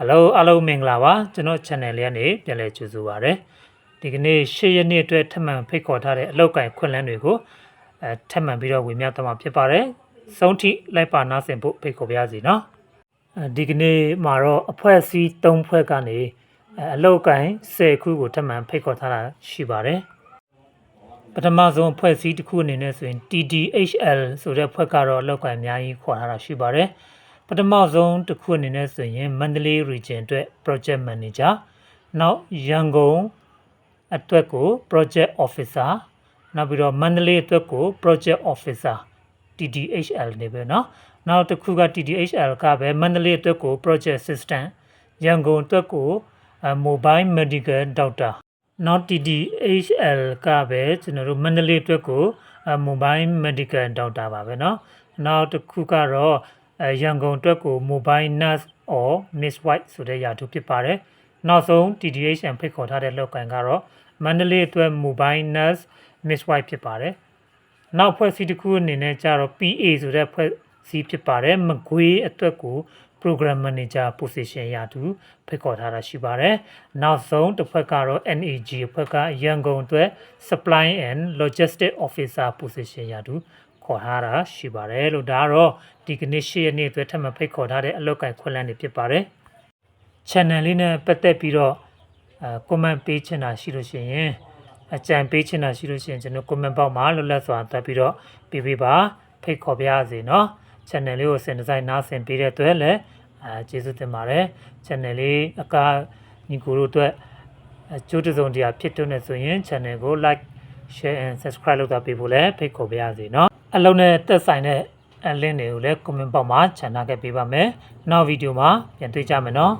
Hello အားလုံးမင်္ဂလာပါကျွန်တော် channel လေးကနေပြန်လည်ကြိုဆိုပါရစေဒီကနေ့၈ရက်နေ့အတွက်ထပ်မံဖိတ်ခေါ်ထားတဲ့အလောက်ကိုင်ခွင့်လန်းတွေကိုအဲထပ်မံပြီးတော့ဝေမျှသွားမှာဖြစ်ပါတယ်စုံထိလိုက်ပါနားဆင်ဖို့ဖိတ်ခေါ်ပါရစေနော်အဲဒီကနေ့မှာတော့အဖွဲ့အစည်း၃ဖွဲ့ကနေအဲအလောက်ကိုင်10ခုကိုထပ်မံဖိတ်ခေါ်ထားတာရှိပါတယ်ပထမဆုံးအဖွဲ့အစည်းတစ်ခုအနေနဲ့ဆိုရင် TDHL ဆိုတဲ့ဖွဲ့ကတော့အလောက်ကိုင်အများကြီးခေါ်ထားတာရှိပါတယ် ပထမဆုံးတစ်ခုအနေနဲ့ဆိုရင်မန္တလေး region အတွက် project manager နောက်ရန်ကုန်အတွက်ကို project officer နောက်ပြီးတော့မန္တလေးအတွက်ကို project officer TDHL နေပဲเนาะနောက်တစ်ခုက TDHL ကပဲမန္တလေးအတွက်ကို project assistant ရန်ကုန်အတွက်ကိုအဲ mobile medical doctor နောက် TDHL ကပဲကျွန်တော်တို့မန္တလေးအတွက်ကိုအဲ mobile medical doctor ပါပဲเนาะနောက်တစ်ခုကတော့အဲ ရန်ကုန်အတွက်ကို mobile nurse or midwife ဆိုတဲ့ယာတူဖြစ်ပါတယ်နောက်ဆုံး TDHL ဖိတ်ခေါ်ထားတဲ့လောက်ကန်ကတော့မန္တလေးအတွက် mobile nurse midwife ဖြစ်ပါတယ်နောက်ဖွဲ့စည်းတစ်ခုအနေနဲ့ကြတော့ PA ဆိုတဲ့ဖွဲ့စည်းဖြစ်ပါတယ်မကွေးအတွက်ကို program manager position ရာတူဖိတ်ခေါ်ထားတာရှိပါတယ်နောက်ဆုံးတစ်ဖွဲ့ကတော့ NAG အဖွဲ့ကရန်ကုန်အတွက် supply and logistic officer position ရာတူ ခေါ်ထားတာရှိပါတယ်လို့ဒါကတော့ဒီကနေ့ရှေ့ရက်နေ့အတွက်ထပ်မံဖိတ်ခေါ်ထားတဲ့အလောက်ကိုင်ခွင့်လန်းနေဖြစ်ပါတယ် channel လေးနဲ့ပတ်သက်ပြီးတော့အဲ comment ပေးချင်တာရှိလို့ရှိရင်အကြံပေးချင်တာရှိလို့ရှိရင်ကျွန်တော် comment box မှာလွတ်လပ်စွာတက်ပြီးတော့ပြပေးပါဖိတ်ခေါ်ပြရစီเนาะ channel လေးကိုစင်ဒီဇိုင်းနားဆင်ပေးတဲ့အတွက်လည်းအဲကျေးဇူးတင်ပါတယ် channel လေးအကညီကိုတို့အတွက်အကျိုးတစုံတရာဖြစ်တော့နေဆိုရင် channel ကို like share and subscribe လုပ်တာပေးဖို့လည်းဖိတ်ခေါ်ပါရစေနော်အလုံးနဲ့သက်ဆိုင်တဲ့ link တွေကိုလည်း comment box မှာခြံထားခဲ့ပေးပါမယ်နောက်ဗီဒီယိုမှာပြန်တွေ့ကြမယ်နော်